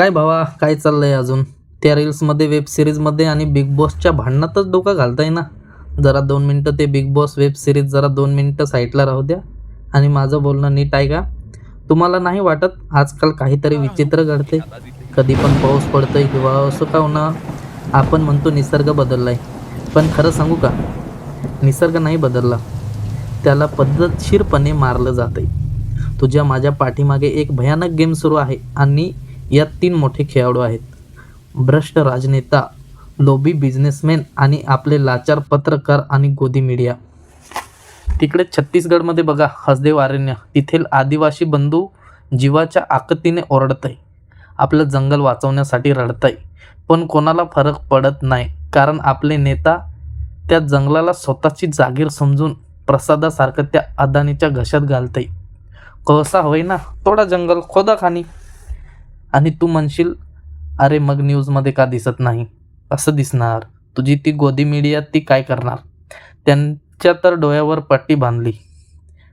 काय भावा काय चाललंय अजून? त्या रील्समध्ये वेब सिरीजमध्ये आणि बिग बॉसच्या भांडणातच डोका घालताय ना? जरा दोन मिनटं ते बिग बॉस वेब सिरीज जरा दोन मिनटं साईडला राहू द्या. आणि माझं बोलणं नीट आहे का तुम्हाला नाही वाटत आजकाल काहीतरी विचित्र घडते कधी पण पाऊस पडतोय किंवा असं का होणं आपण म्हणतो निसर्ग बदललाय. पण खरं सांगू का? निसर्ग नाही बदलला. त्याला पद्धतशीरपणे मारलं जाते तुझ्या माझ्या पाठीमागे एक भयानक गेम सुरू आहे आणि यात तीन मोठे खेळाडू आहेत. भ्रष्ट राजनेता लोबी बिझनेसमॅन आणि आपले लाचार पत्रकार आणि गोदी मीडिया तिकडे छत्तीसगडमध्ये बघा हसदेव अरण्य तिथेल आदिवासी बंधू जीवाच्या आकतीने ओरडत आहे आपलं जंगल वाचवण्यासाठी रडत आहे पण कोणाला फरक पडत नाही. कारण आपले नेता त्या जंगलाला स्वतःची जागीर समजून प्रसादासारखं त्या अदानीच्या घशात घालतंय. कसा होय ना थोडा जंगल खोदा खाणी आणि तू म्हणशील अरे मग न्यूजमध्ये का दिसत नाही? असं दिसणार. तुझी ती गोदी मीडिया ती काय करणार? त्यांच्या तर डोळ्यावर पट्टी बांधली.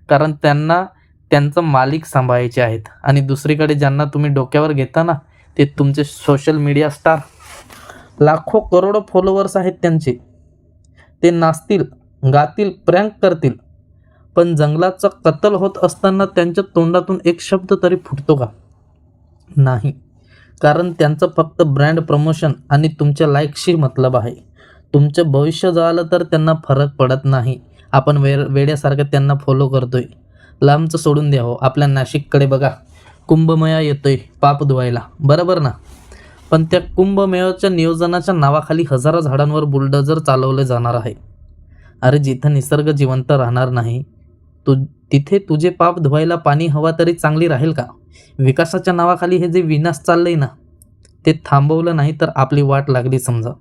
कारण त्यांना त्यांचं मालिक सांभाळायचे आहेत. आणि दुसरीकडे ज्यांना तुम्ही डोक्यावर घेता ना ते तुमचे सोशल मीडिया स्टार लाखो करोडो फॉलोअर्स आहेत त्यांचे. ते नाचतील गातील प्रँक करतील. पण जंगलाचा कत्तल होत असताना त्यांच्या तोंडातून एक शब्द तरी फुटतो का? नाही. कारण त्यांचं फक्त ब्रँड प्रमोशन आणि तुमच्या लाईकशी मतलब आहे. तुमचं भविष्य जळालं तर त्यांना फरक पडत नाही. आपण वे वेड्यासारखं त्यांना फॉलो करतोय. लांबचं सोडून द्या हो आपल्या नाशिककडे बघा. कुंभमेळा येतोय पाप धुवायला. बरोबर ना? पण त्या कुंभमेळाच्या नियोजनाच्या नावाखाली हजारो झाडांवर बुलडोजर चालवले जाणार आहे. अरे जिथं निसर्ग जिवंत राहणार नाही तु तिथे तुझे पाप धुवायला पाणी हवा तरी चांगली राहील का? विकासाच्या नावाखाली हे जे विनाश चाललंय ना ते थांबवलं नाही तर आपली वाट लागली समजा.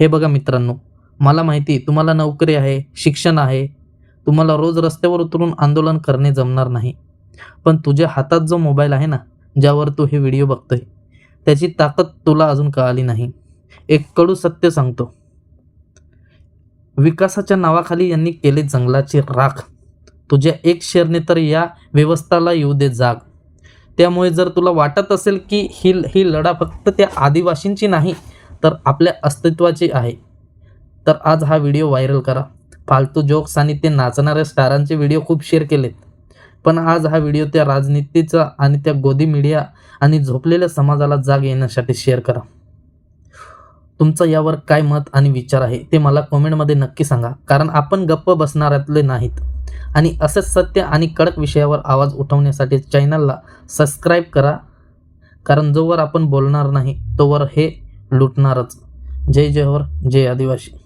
हे बघा मित्रांनो मला माहिती तुम्हाला नोकरी आहे शिक्षण आहे तुम्हाला रोज रस्त्यावर उतरून आंदोलन करणे जमणार नाही. पण तुझ्या हातात जो मोबाईल आहे ना ज्यावर तू हे व्हिडिओ बघतोय त्याची ताकद तुला अजून कळाली नाही. एक कडू सत्य सांगतो. विकासाच्या नावाखाली यांनी केले जंगलाची राख. तुझ्या एक शेअरने तर या व्यवस्थाला येऊ दे जाग. त्यामुळे जर तुला वाटत असेल की ही ही लढा फक्त त्या आदिवासींची नाही तर आपल्या अस्तित्वाची आहे. तर आज हा व्हिडिओ व्हायरल करा. फालतू जोक्स आणि ते नाचणाऱ्या स्टारांचे व्हिडिओ खूप शेअर केलेत. पण आज हा व्हिडिओ त्या राजनीतीचा आणि त्या गोदी मीडिया आणि झोपलेल्या समाजाला जाग येण्यासाठी शेअर करा. तुमचं यावर काय मत आणि विचार आहे ते मला कॉमेंटमध्ये नक्की सांगा. कारण आपण गप्प बसणाऱ्यातले नाहीत. आणि असेच सत्य आणि कडक विषयावर आवाज उठवण्यासाठी चॅनलला सबस्क्राईब करा. कारण जोवर आपण बोलणार नाही तोवर हे लुटणारच. जय जयवर जय आदिवासी.